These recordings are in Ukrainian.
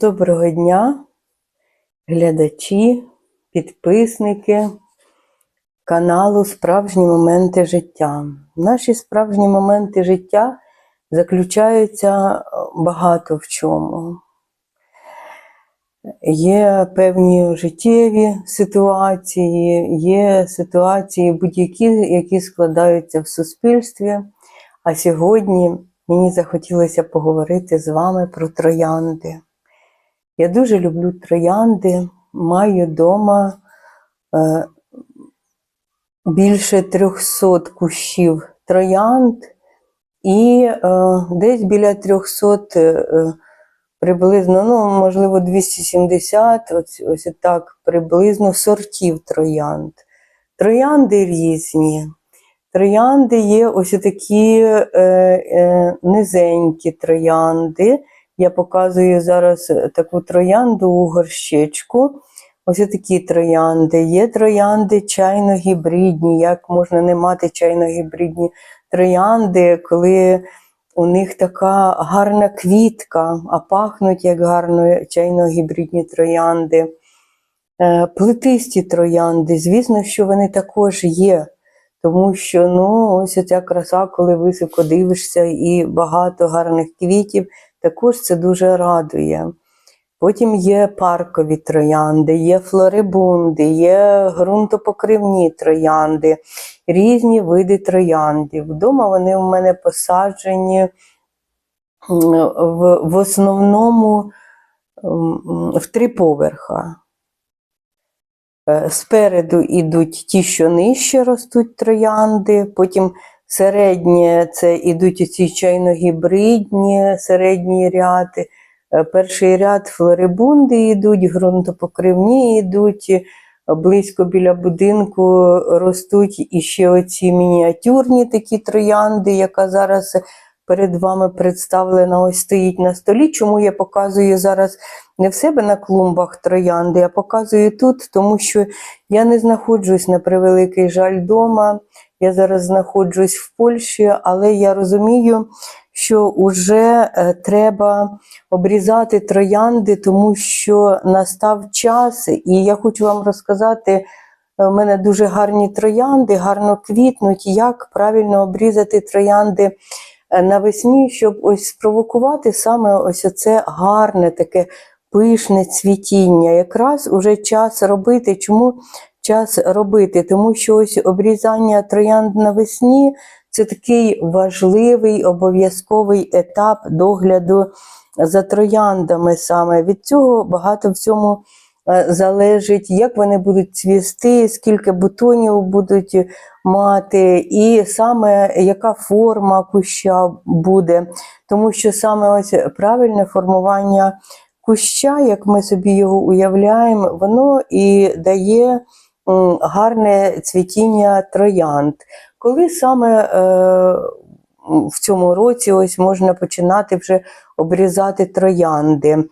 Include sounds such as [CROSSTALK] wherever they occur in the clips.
Доброго дня, глядачі, підписники каналу Справжні моменти життя. Наші справжні моменти життя заключаються багато в чому. Є певні життєві ситуації, є ситуації будь-які, які складаються в суспільстві. А сьогодні мені захотілося поговорити з вами про троянди. Я дуже люблю троянди, маю вдома е, більше 300 кущів троянд і е, десь біля 300 е, приблизно, ну, можливо, 270, ось, ось так, приблизно сортів троянд. Троянди різні. Троянди є ось такі е, е, низенькі троянди. Я показую зараз таку троянду у горщичку. Ось такі троянди. Є троянди чайно-гібридні. Як можна не мати чайно-гібридні троянди, коли у них така гарна квітка, а пахнуть як гарно чайно-гібридні троянди. Е, Плетисті троянди, звісно, що вони також є. Тому що ну, ось ця краса, коли високо дивишся, і багато гарних квітів, також це дуже радує. Потім є паркові троянди, є флорибунди, є ґрунтопокривні троянди, різні види трояндів. Вдома вони у мене посаджені в, в основному в три поверха. Е, Спереду йдуть ті, що нижче ростуть троянди, потім середнє це йдуть ці чайно-гібридні, середній ряд. Е, Перший ряд флорибунди йдуть, ґрунтопокривні йдуть, е, близько біля будинку ростуть іще оці мініатюрні такі троянди, яка зараз перед вами представлена, ось стоїть на столі. Чому я показую зараз не в себе на клумбах троянди, а показую тут, тому що я не знаходжусь на превеликий жаль вдома. Я зараз знаходжусь в Польщі, але я розумію, що вже е, треба обрізати троянди, тому що настав час, і я хочу вам розказати. У мене дуже гарні троянди, гарно квітнуть. Як правильно обрізати троянди е, навесні, щоб ось спровокувати саме ось це гарне таке пишне цвітіння. Якраз уже час робити. Чому час робити? Тому що ось обрізання троянд навесні це такий важливий обов'язковий етап догляду за трояндами саме. Від цього багато в цьому е, залежить, як вони будуть цвісти, скільки бутонів будуть мати, і саме яка форма куща буде. Тому що саме ось правильне формування куща, як ми собі його уявляємо, воно і дає гарне цвітіння троянд. Коли саме е, в цьому році ось можна починати вже обрізати троянди?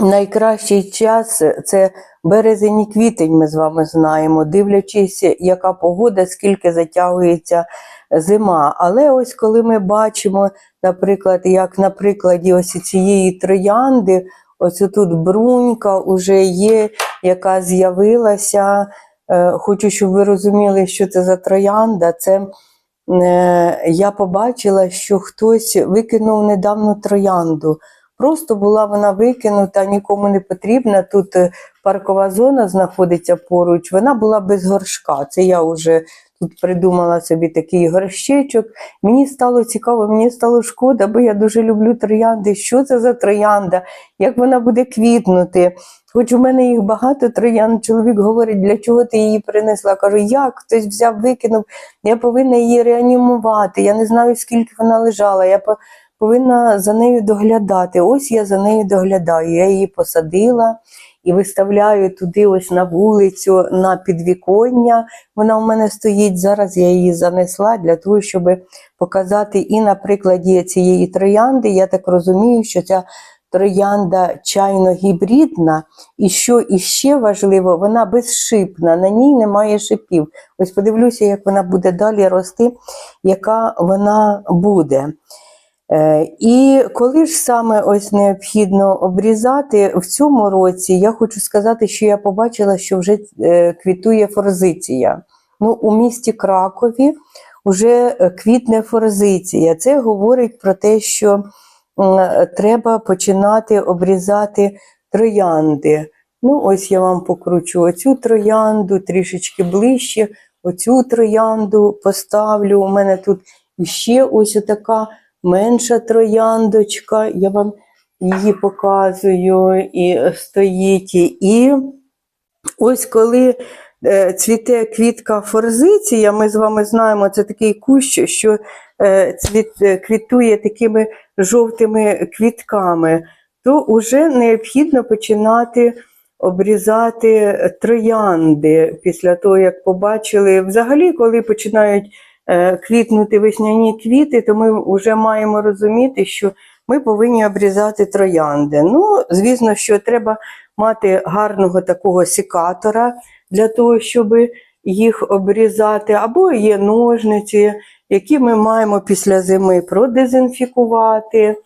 Найкращий час це березень і квітень, ми з вами знаємо, дивлячись, яка погода, скільки затягується зима. Але ось коли ми бачимо, наприклад, як на прикладі ось цієї троянди, ось тут брунька вже є, яка з'явилася. Е, Хочу, щоб ви розуміли, що це за троянда. Це е, я побачила, що хтось викинув недавно троянду. Просто була вона викинута, нікому не потрібна. Тут е, паркова зона знаходиться поруч. Вона була без горшка. Це я вже тут придумала собі такий горщичок. Мені стало цікаво, мені стало шкода, бо я дуже люблю троянди. Що це за троянда? Як вона буде квітнути? Хоч у мене їх багато троянд, чоловік говорить, для чого ти її принесла? Кажу, як хтось взяв, викинув, я повинна її реанімувати. Я не знаю, скільки вона лежала. Я повинна за нею доглядати. Ось я за нею доглядаю. Я її посадила і виставляю туди, ось на вулицю, на підвіконня. Вона у мене стоїть. Зараз я її занесла для того, щоб показати і на прикладі цієї троянди. Я так розумію, що ця троянда чайно-гібридна, і що іще важливо, вона безшипна, на ній немає шипів. Ось подивлюся, як вона буде далі рости, яка вона буде. Е, І коли ж саме ось необхідно обрізати в цьому році, я хочу сказати, що я побачила, що вже е, квітує форзиція. Ну, у місті Кракові вже е, квітне форзиція. Це говорить про те, що треба починати обрізати троянди. Ну, ось я вам покручу оцю троянду трішечки ближче, оцю троянду поставлю. У мене тут ще ось така менша трояндочка. Я вам її показую і стоїть. І ось коли е, цвіте квітка форзиція, ми з вами знаємо, це такий кущ, що е, цвіт, е, квітує такими жовтими квітками, то вже необхідно починати обрізати троянди після того, як побачили. Взагалі, коли починають е, квітнути весняні квіти, то ми вже маємо розуміти, що ми повинні обрізати троянди. Ну, звісно, що треба мати гарного такого секатора для того, щоб їх обрізати, або є ножниці, які ми маємо після зими продезінфікувати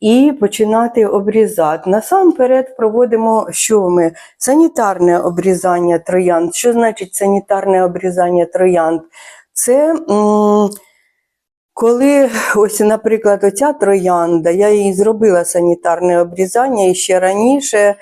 і починати обрізати. Насамперед проводимо що ми? Санітарне обрізання троянд. Що значить санітарне обрізання троянд? Це коли, ось, наприклад, оця троянда, я їй зробила санітарне обрізання і ще раніше.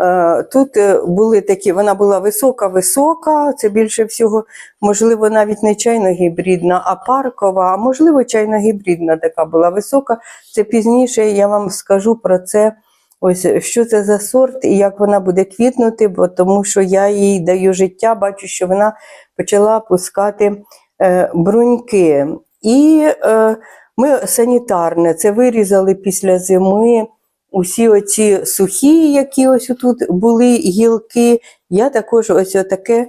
Е, Тут е, були такі, вона була висока-висока, це більше всього, можливо, навіть не чайно-гібридна, а паркова, а можливо, чайно-гібридна така була висока. Це пізніше я вам скажу про це, ось що це за сорт і як вона буде квітнути, бо тому що я їй даю життя, бачу, що вона почала пускати бруньки. І е, ми санітарне це вирізали після зими. Усі оці сухі, які ось тут були гілки, я також ось таке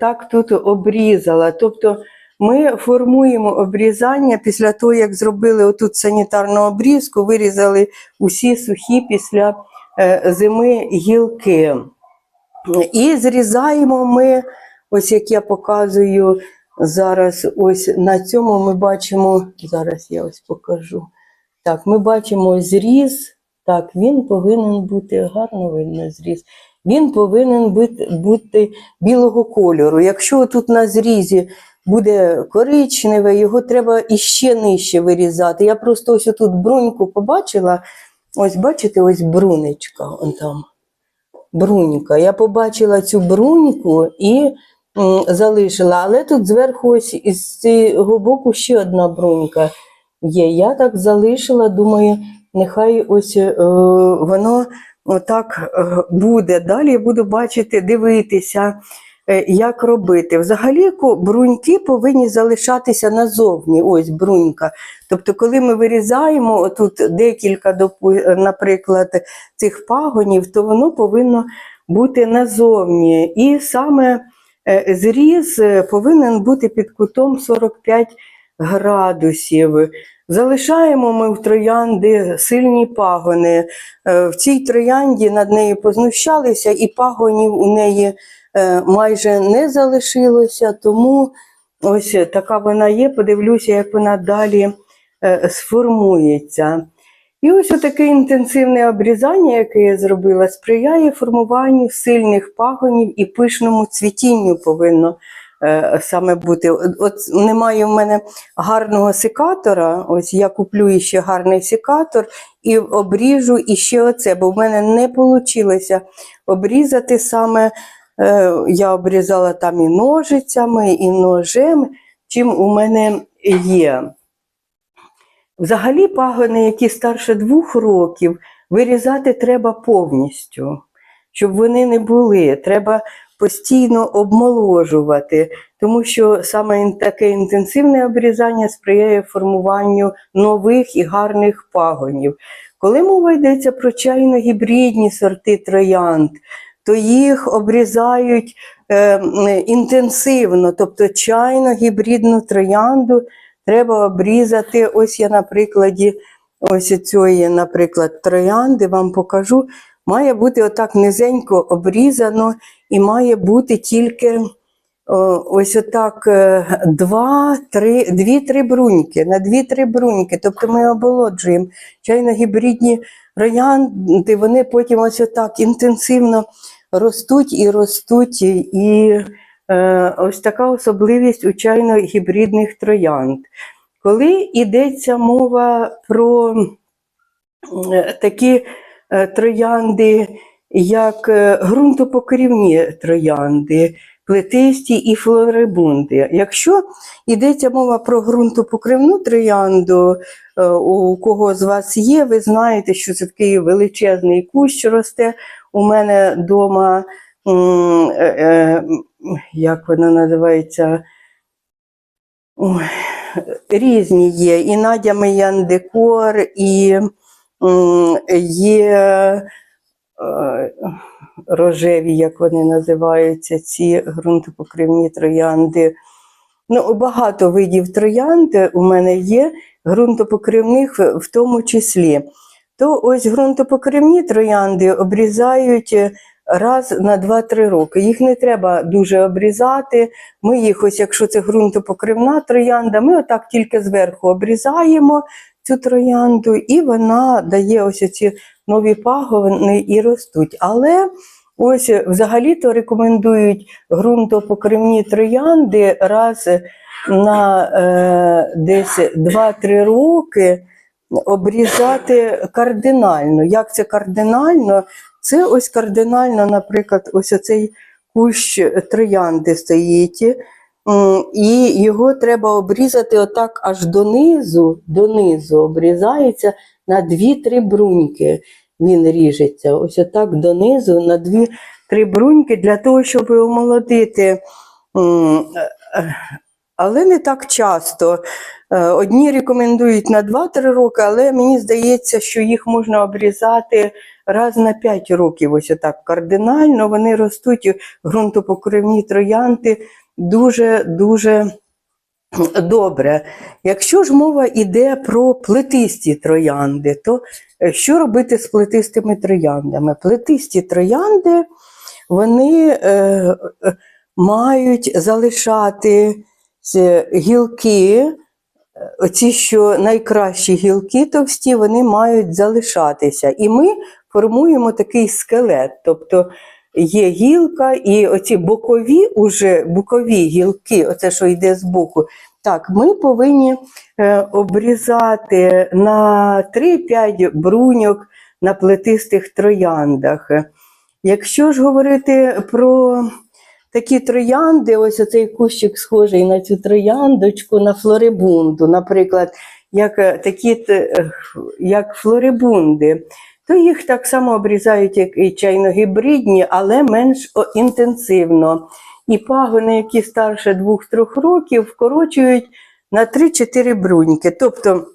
так тут обрізала. Тобто ми формуємо обрізання після того, як зробили отут санітарну обрізку, вирізали усі сухі після е, зими гілки. І зрізаємо ми, ось як я показую зараз, ось на цьому ми бачимо, зараз я ось покажу. Так, ми бачимо зріз. Так, він повинен бути гарно видно зріз. Він повинен бути, білого кольору. Якщо тут на зрізі буде коричневе, його треба іще нижче вирізати. Я просто ось тут бруньку побачила. Ось бачите, ось брунечка. Он там. Брунька. Я побачила цю бруньку і залишила, але тут зверху ось із цього боку ще одна брунька є. Я так залишила, думаю, нехай ось е, воно так е, буде. Далі буду бачити, дивитися, е, як робити. Взагалі бруньки повинні залишатися назовні. Ось брунька. Тобто, коли ми вирізаємо тут декілька, наприклад, цих пагонів, то воно повинно бути назовні. І саме е, зріз е, повинен бути під кутом 45 градусів. Залишаємо ми в троянди сильні пагони. Е, В цій троянді над нею познущалися, і пагонів у неї е, майже не залишилося, тому ось така вона є. Подивлюся, як вона далі е, сформується. І ось таке інтенсивне обрізання, яке я зробила, сприяє формуванню сильних пагонів і пишному цвітінню повинно е, саме бути. От, немає в мене гарного секатора. Ось я куплю ще гарний секатор і обріжу іще оце, бо в мене не вийшло обрізати саме. е, Я обрізала там і ножицями, і ножем, чим у мене є. Взагалі, пагони, які старше двох років, вирізати треба повністю, щоб вони не були. Треба постійно обмоложувати, тому що саме таке інтенсивне обрізання сприяє формуванню нових і гарних пагонів. Коли мова йдеться про чайно-гібридні сорти троянд, то їх обрізають е, інтенсивно, тобто чайно-гібридну троянду треба обрізати. Ось я на прикладі ось цієї, наприклад, троянди вам покажу. Має бути отак низенько обрізано і має бути тільки о, ось отак е, дві-три бруньки, на дві-три бруньки. Тобто ми оболоджуємо чайно-гібридні роянди, вони потім ось отак інтенсивно ростуть і ростуть. І ось така особливість у чайно-гібридних троянд. Коли йдеться мова про е, такі е, троянди, як е, ґрунтопокрівні троянди, плетисті і флорибунди. Якщо йдеться мова про ґрунтопокривну троянду, е, у кого з вас є, ви знаєте, що це такий величезний кущ росте у мене вдома, як вона називається? Ой, різні є. І Надя Миян Декор, і є е, рожеві, як вони називаються, ці ґрунтопокривні троянди. Ну, багато видів троянд у мене є, ґрунтопокривних в- тому числі. То ось ґрунтопокривні троянди обрізають раз на 2-3 роки. Їх не треба дуже обрізати. Ми їх, ось якщо це ґрунтопокривна троянда, ми отак тільки зверху обрізаємо цю троянду, і вона дає ось ці нові пагони і ростуть. Але ось взагалі-то рекомендують ґрунтопокривні троянди раз на е, десь 2-3 роки обрізати кардинально. Як це кардинально? Це ось кардинально, наприклад, ось оцей кущ троянди стоїть. І його треба обрізати отак аж донизу, донизу обрізається на 2-3 бруньки. Він ріжеться. Ось отак донизу на 2-3 бруньки для того, щоб омолодити. е, е, Але не так часто. Е, Одні рекомендують на 2-3 роки, але мені здається, що їх можна обрізати раз на 5 років. Ось отак кардинально вони ростуть ґрунтопокривні троянди дуже-дуже добре. Якщо ж мова йде про плетисті троянди, то е, що робити з плетистими трояндами? Плетисті троянди вони е, е, мають залишати гілки, оці, що найкращі гілки товсті, вони мають залишатися. І ми формуємо такий скелет. Тобто є гілка, і оці бокові, уже, бокові гілки, оце, що йде з боку, так, ми повинні е, обрізати на 3-5 бруньок на плетистих трояндах. Якщо ж говорити про такі троянди, ось оцей кущик схожий на цю трояндочку, на флорибунду, наприклад, як е, такі е, як флорибунди, то їх так само обрізають, як і чайно-гібридні, але менш інтенсивно. І пагони, які старше 2-3 років, вкорочують на 3-4 бруньки. Тобто,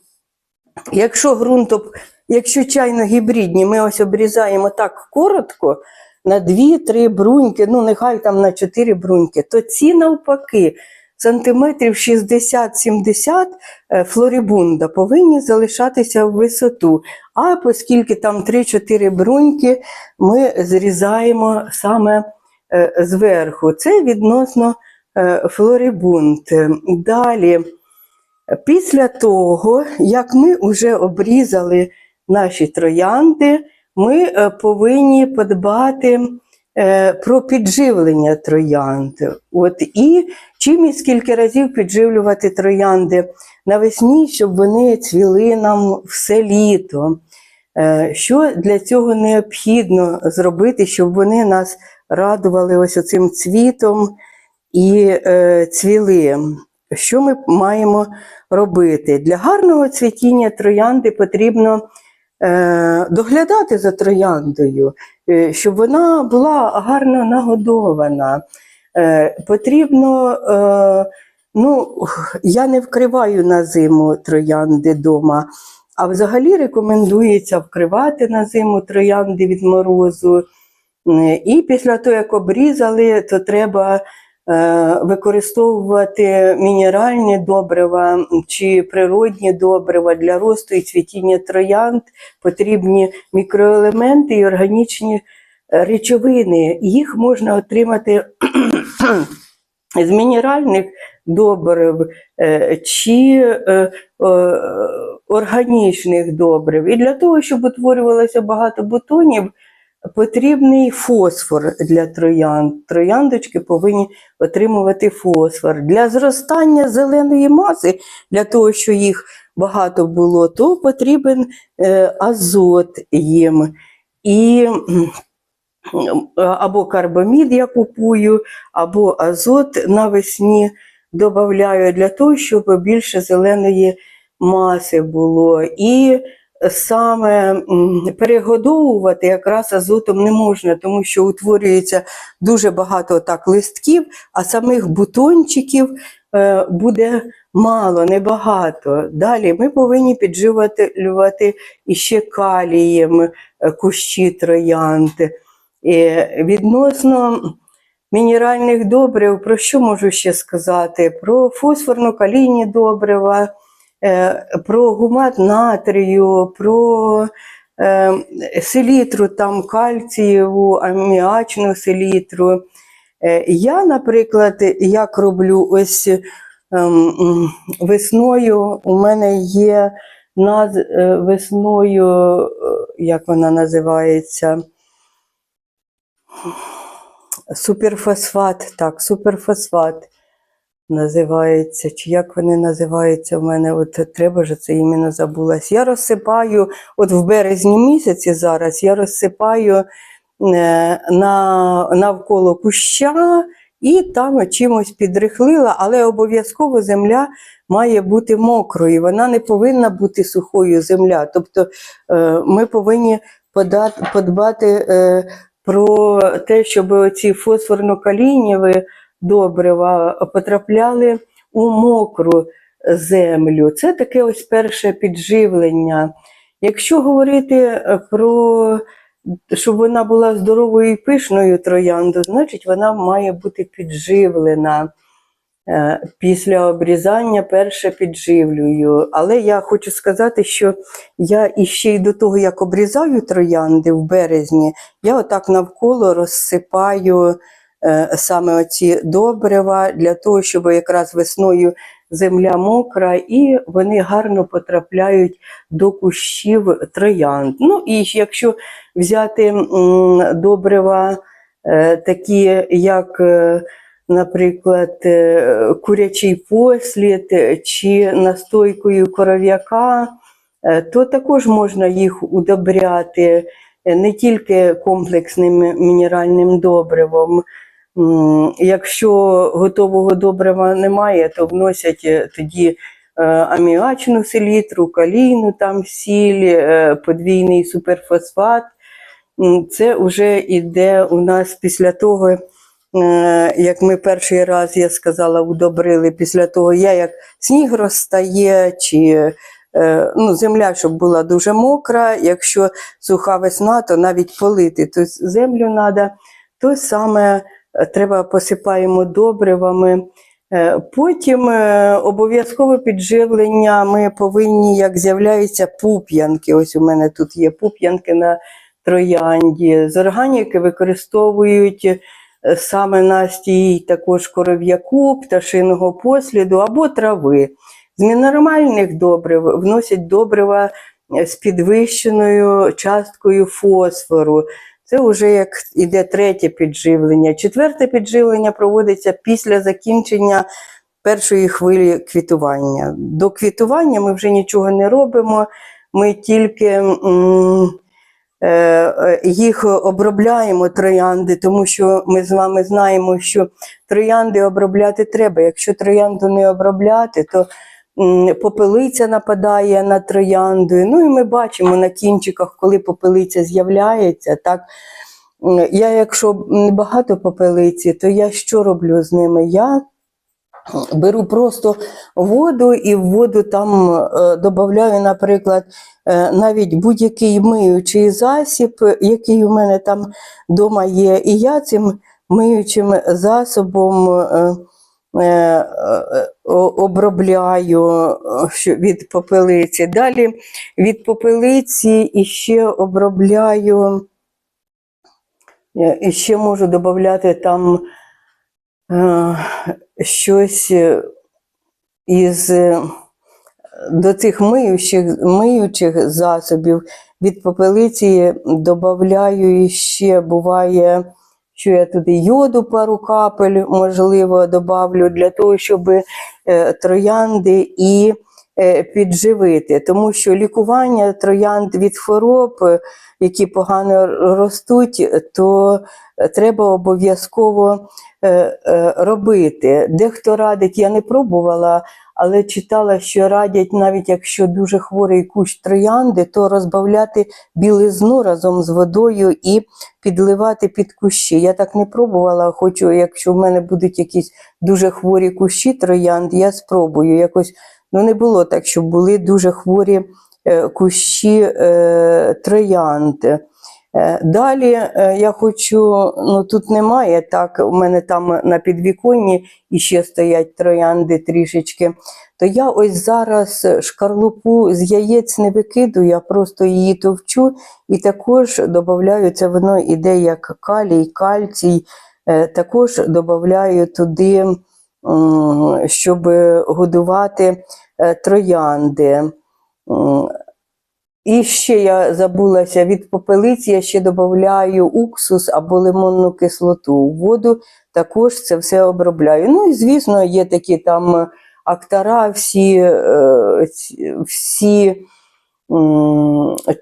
якщо ґрунтоп, якщо чайно-гібридні, ми ось обрізаємо так коротко, на 2-3 бруньки, ну нехай там на 4 бруньки, то ці навпаки, сантиметрів 60-70 е, флорибунда повинні залишатися в висоту. А оскільки там 3-4 бруньки, ми зрізаємо саме е, зверху. Це відносно е, флорибунд. Далі, після того, як ми вже обрізали наші троянди, ми е, повинні подбати е, про підживлення троянд. От, і чим і скільки разів підживлювати троянди навесні, щоб вони цвіли нам все літо. Е, Що для цього необхідно зробити, щоб вони нас радували ось оцим цвітом і цвіли? Що ми маємо робити? Для гарного цвітіння троянди потрібно доглядати за трояндою, е, щоб вона була гарно нагодована. Е, потрібно, е, ну, я не вкриваю на зиму троянди вдома, а взагалі рекомендується вкривати на зиму троянди від морозу. Е, І після того, як обрізали, то треба е, використовувати мінеральні добрива чи природні добрива для росту і цвітіння троянд. Потрібні мікроелементи і органічні е, речовини. Їх можна отримати [CLEARS THROAT] з мінеральних добрив е, чи е, е, органічних добрив. І для того, щоб утворювалося багато бутонів, потрібний фосфор для троянд. Трояндочки повинні отримувати фосфор. Для зростання зеленої маси, для того, щоб їх багато було, то потрібен е, азот їм. І або карбамід я купую, або азот навесні додаю для того, щоб більше зеленої маси було. І саме перегодовувати якраз азотом не можна, тому що утворюється дуже багато так листків, а самих бутончиків е, буде мало, небагато. Далі ми повинні підживати іще калієм е, кущі троянд. Відносно мінеральних добрив, про що можу ще сказати? Про фосфорно-калійні добрива, про гумат натрію, про е, селітру, там кальцієву, аміачну селітру. Е, Я, наприклад, як роблю ось ем, весною, у мене є наз, е, весною, е, як вона називається? Суперфосфат, так, суперфосфат називається. Чи як вони називаються в мене? От треба ж це іменно забулась. Я розсипаю, от в березні місяці зараз я розсипаю е, на, навколо куща і там чимось підрихлила, але обов'язково земля має бути мокрою, вона не повинна бути сухою земля. Тобто е, ми повинні подати, подбати е, про те, щоб ці фосфорно-калійніві добрива потрапляли у мокру землю. Це таке ось перше підживлення. Якщо говорити е, про щоб вона була здоровою і пишною трояндою, значить вона має бути підживлена. Е, Після обрізання перше підживлюю. Але я хочу сказати, що я іще й до того, як обрізаю троянди в березні, я отак навколо розсипаю саме оці добрива для того, щоб якраз весною земля мокра і вони гарно потрапляють до кущів троянд. Ну і якщо взяти добрива е, такі, як е, наприклад, е, курячий послід е, чи настойкою коров'яка, е, то також можна їх удобряти е, не тільки комплексним мінеральним добривом. Якщо готового добрива немає, то вносять е, тоді е, аміачну селітру, калійну там сіль, е, подвійний суперфосфат. Це вже йде у нас після того, як ми перший раз, я сказала, удобрили, після того, я як сніг розстає, чи ну, земля, щоб була дуже мокра, якщо суха весна, то навіть полити то землю треба, то саме треба посипаємо добривами. Е, Потім е, обов'язкове підживлення ми повинні, як з'являються пуп'янки. Ось у мене тут є пуп'янки на троянді. З органіки використовують е, саме настій також коров'яку, пташиного посліду або трави. З мінеральних добрив вносять добрива е, з підвищеною часткою фосфору. Це вже як іде третє підживлення. Четверте підживлення проводиться після закінчення першої хвилі квітування. До квітування ми вже нічого не робимо, ми тільки е, е, їх обробляємо троянди, тому що ми з вами знаємо, що троянди обробляти треба. Якщо троянду не обробляти, то попелиця нападає на троянду. Ну і ми бачимо на кінчиках, коли попелиця з'являється, так. Я, якщо багато попелиці, то я що роблю з ними? Я беру просто воду і в воду там е, додаю, наприклад, е, навіть будь-який миючий засіб, який у мене там вдома є, і я цим миючим засобом е, обробляю е, від попелиці. Далі від попелиці іще обробляю, е, і ще можу додати там е, щось е, із е, до цих миючих, миючих засобів від попелиці додаю ще буває, що я туди йоду пару капель, можливо, добавлю для того, щоб е, троянди і е, підживити. Тому що лікування троянд від хвороб, які погано ростуть, то треба обов'язково е, робити. Дехто радить, я не пробувала, але читала, що радять, навіть якщо дуже хворий кущ троянди, то розбавляти білизну разом з водою і підливати під кущі. Я так не пробувала. Хочу, якщо в мене будуть якісь дуже хворі кущі троянд, я спробую. Якось ну не було так, щоб були дуже хворі е, кущі е, троянд. Е, Далі е, я хочу, ну тут немає так, у мене там на підвіконні іще стоять троянди трішечки. То я ось зараз шкарлупу з яєць не викидую, я просто її товчу і також додаю, це воно іде як калій, кальцій, е, також додаю туди, щоб годувати троянди. І ще я забулася від попелиці, я ще додаю уксус або лимонну кислоту. У воду також це все обробляю. Ну і звісно, є такі там актора, всі, е, всі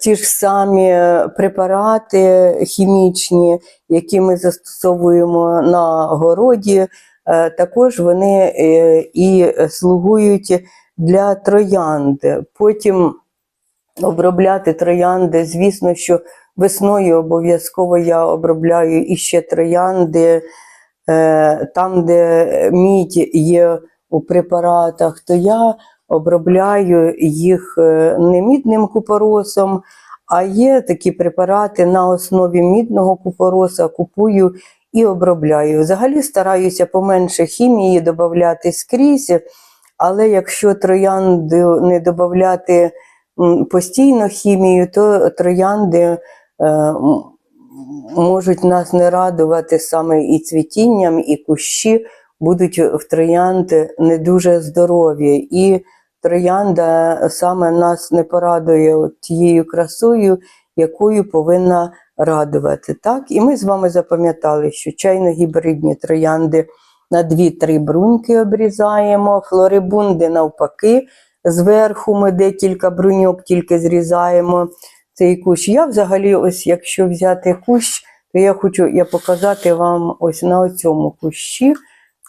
ті ж самі препарати хімічні, які ми застосовуємо на городі, е, також вони е, і слугують для троянд. Потім обробляти троянди. Звісно, що весною обов'язково я обробляю іще троянди. Е, Там, де мідь є у препаратах, то я обробляю їх е, не мідним купоросом, а є такі препарати на основі мідного купороса, купую і обробляю. Взагалі стараюся поменше хімії додати скрізь, але якщо троянду не додати постійно хімію, то троянди е, можуть нас не радувати саме і цвітінням, і кущі будуть в троянди не дуже здорові. І троянда саме нас не порадує тією красою, якою повинна радувати. Так? І ми з вами запам'ятали, що чайно-гібридні троянди на 2-3 бруньки обрізаємо, флорибунди навпаки. Зверху ми декілька бруньок тільки зрізаємо цей кущ. Я взагалі, ось якщо взяти кущ, то я хочу я показати вам ось на цьому кущі.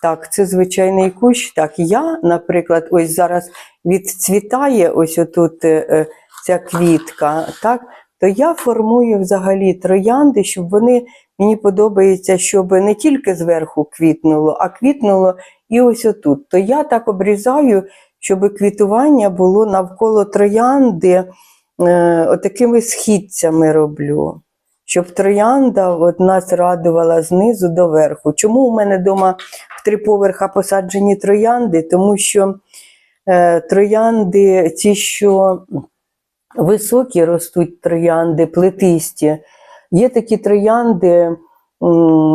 Так, це звичайний кущ. Так, я, наприклад, ось зараз відцвітає ось отут е, е, ця квітка, так, то я формую взагалі троянди, щоб вони, мені подобається, щоб не тільки зверху квітнуло, а квітнуло і ось отут. То я так обрізаю, щоб квітування було навколо троянди, е, отакими східцями роблю. Щоб троянда от нас радувала знизу до верху. Чому у мене вдома в три поверха посаджені троянди? Тому що е, троянди, ті, що високі ростуть троянди, плетисті. Є такі троянди,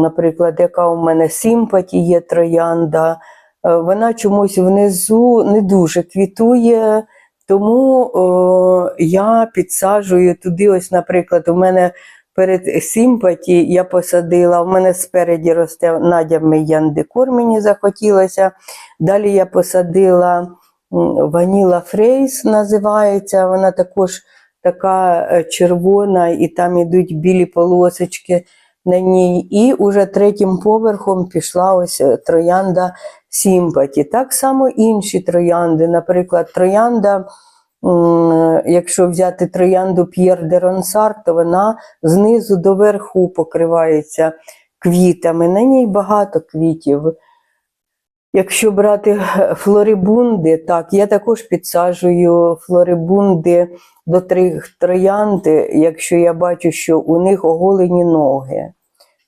наприклад, яка у мене симпаті є троянда, вона чомусь внизу не дуже квітує, тому о, я підсаджую туди, ось, наприклад, у мене перед симпаті я посадила, у мене спереді росте Надя Меян-декор, мені захотілося. Далі я посадила Ваніла Фрейс, називається, вона також така е, червона, і там ідуть білі полосочки на ній. І уже третім поверхом пішла ось е, троянда Сімпаті. Так само інші троянди, наприклад, троянда. Якщо взяти троянду П'єр де Ронсар, то вона знизу до верху покривається квітами. На ній багато квітів. Якщо брати е, флорибунди, так, я також підсаджую флорибунди до трьох троянд, якщо я бачу, що у них оголені ноги.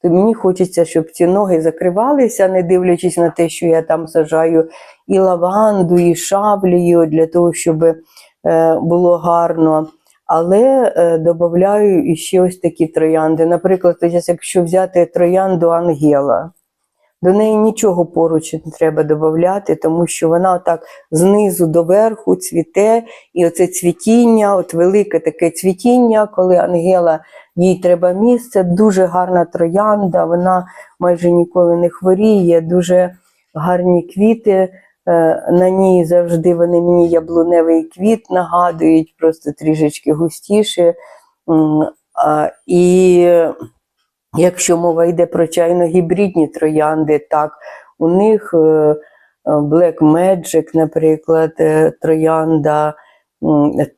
То мені хочеться, щоб ці ноги закривалися, не дивлячись на те, що я там сажаю і лаванду, і шаблію, для того, щоб е, було гарно. Але е, додаю ще ось такі троянди. Наприклад, якщо взяти троянду Ангела. До неї нічого поруч не треба додати, тому що вона так знизу до верху цвіте, і оце цвітіння, от велике таке цвітіння, коли Ангела їй треба місце, дуже гарна троянда, вона майже ніколи не хворіє, дуже гарні квіти. Е, На ній завжди вони мені яблуневий квіт нагадують, просто трішечки густіше. І якщо мова йде про чайно-гібридні троянди, так, у них е, Black Magic, наприклад, е, троянда,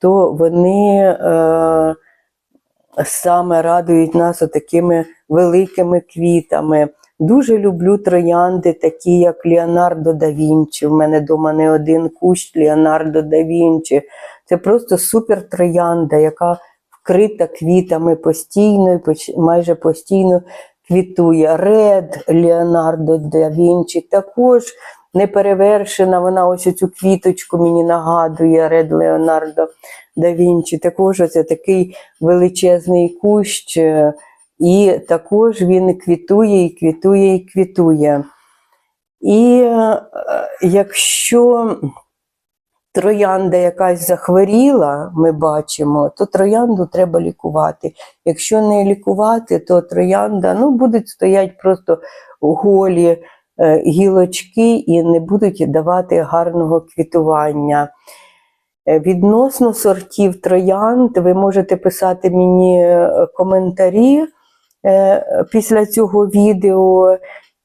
то вони е, саме радують нас такими великими квітами. Дуже люблю троянди, такі як Леонардо да Вінчі. У мене вдома не один кущ Леонардо да Вінчі. Це просто супер троянда, яка вкрита квітами постійно, і майже постійно квітує. Ред Леонардо да Вінчі також неперевершена. Вона ось цю квіточку мені нагадує Ред Леонардо да Вінчі. Також це такий величезний кущ. е, і також він квітує, і квітує, і квітує. І е, якщо троянда якась захворіла, ми бачимо, то троянду треба лікувати. Якщо не лікувати, то троянда ну, будуть стояти просто голі е, гілочки і не будуть давати гарного квітування. Е, Відносно сортів троянд, ви можете писати мені е, коментарі після цього відео,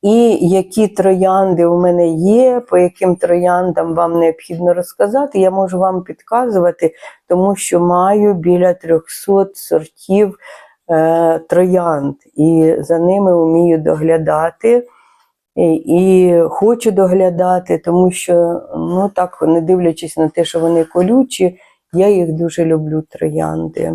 і які троянди у мене є, по яким трояндам вам необхідно розказати. Я можу вам підказувати, тому що маю біля 300 сортів е, троянд, і за ними вмію доглядати. І, хочу доглядати, тому що, ну так, не дивлячись на те, що вони колючі, я їх дуже люблю троянди.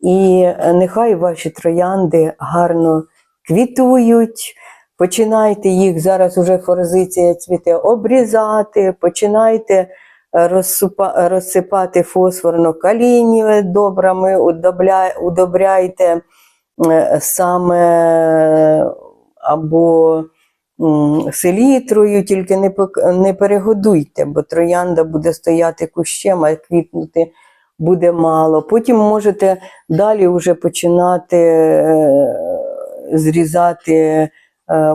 І нехай ваші троянди гарно квітують. Починайте їх зараз уже форзиція цвіте обрізати, починайте е, розсипати фосфорно-калійні добрами, удобля- удобряйте е, саме або селітрою, тільки не, перегодуйте, бо троянда буде стояти кущем, а квітнути буде мало. Потім можете далі вже починати е, зрізати е,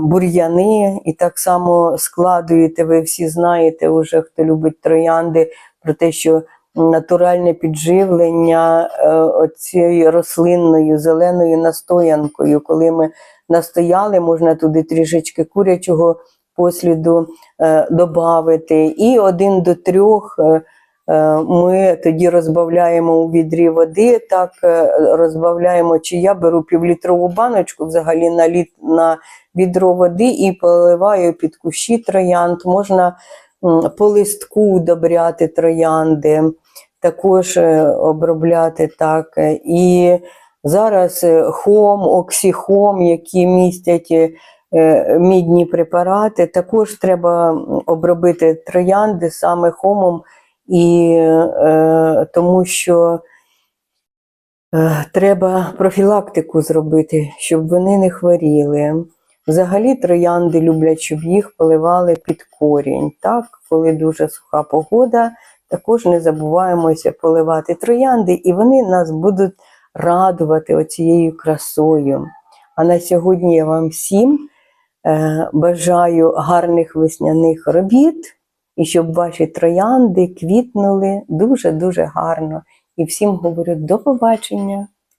бур'яни, і так само складуєте, ви всі знаєте, вже хто любить троянди, про те, що натуральне підживлення е, оцією рослинною зеленою настоянкою, коли ми настояли, можна туди трішечки курячого посліду е, додати. І один до трьох е, е, ми тоді розбавляємо у відрі води, так е, розбавляємо, чи я беру півлітрову баночку взагалі на, літ, на відро води і поливаю під кущі троянд. Можна по листку удобряти троянди, також е, обробляти так. е, І зараз е, хом, оксіхом, які містять е, мідні препарати, також треба обробити троянди саме хомом, і, е, тому що е, треба профілактику зробити, щоб вони не хворіли. Взагалі троянди люблять, щоб їх поливали під корінь. Так, коли дуже суха погода, також не забуваємося поливати троянди, і вони нас будуть радувати оцією красою. А на сьогодні я вам всім е, бажаю гарних весняних робіт і щоб ваші троянди квітнули дуже-дуже гарно. І всім говорю до побачення.